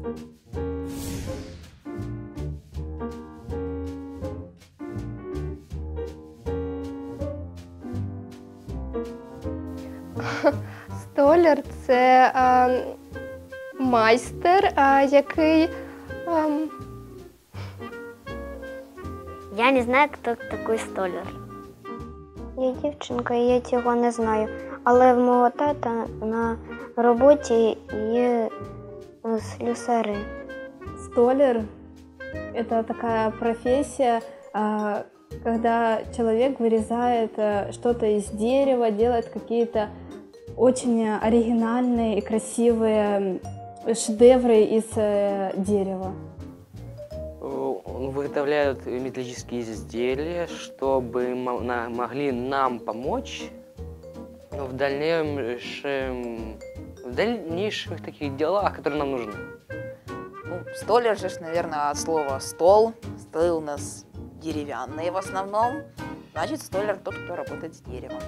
Столяр це е, майстер, е, який ем, Я не знаю, хто такий столяр. Я дівчинка, і я цього не знаю. Але в мого тата на роботі є е, слюсари. Столяр – это такая профессия, а, когда человек вырезает э, что-то из дерева, делает какие-то очень оригинальные и красивые шедевры из э, дерева. Э, Выготовляют металлические изделия, чтобы могли нам помочь в дальнейшем, в дальнейших таких делах, которые нам нужны. Ну, столяр же, ж, наверное, от слова стол. Столы у нас деревянные в основном. Значит, столяр тот, кто работает с деревом.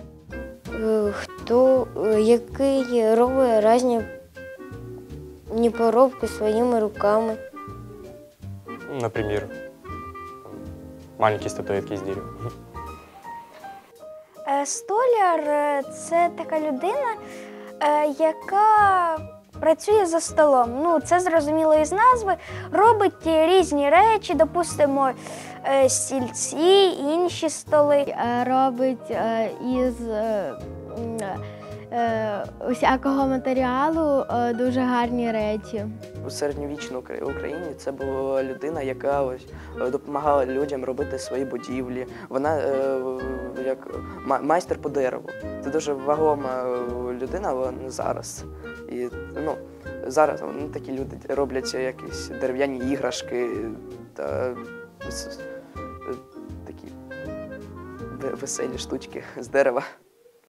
Е, Хто е, який робить різні поробки своїми руками. Например, маленькие статуэтки из дерева. Е, Столяр е, це така людина, е, яка працює за столом. Ну, це зрозуміло із назви. Робить різні речі, допустимо, е, стільці, інші столи. Е, робить е, із е, усякого матеріалу е, дуже гарні речі. У середньовічній Україні це була людина, яка е, допомагала людям робити свої будівлі. Вона е, як майстер по дереву. Це дуже вагома е, людина зараз. Ну, зараз такі люди роблять якісь дерев'яні іграшки та е, такі веселі штучки з дерева.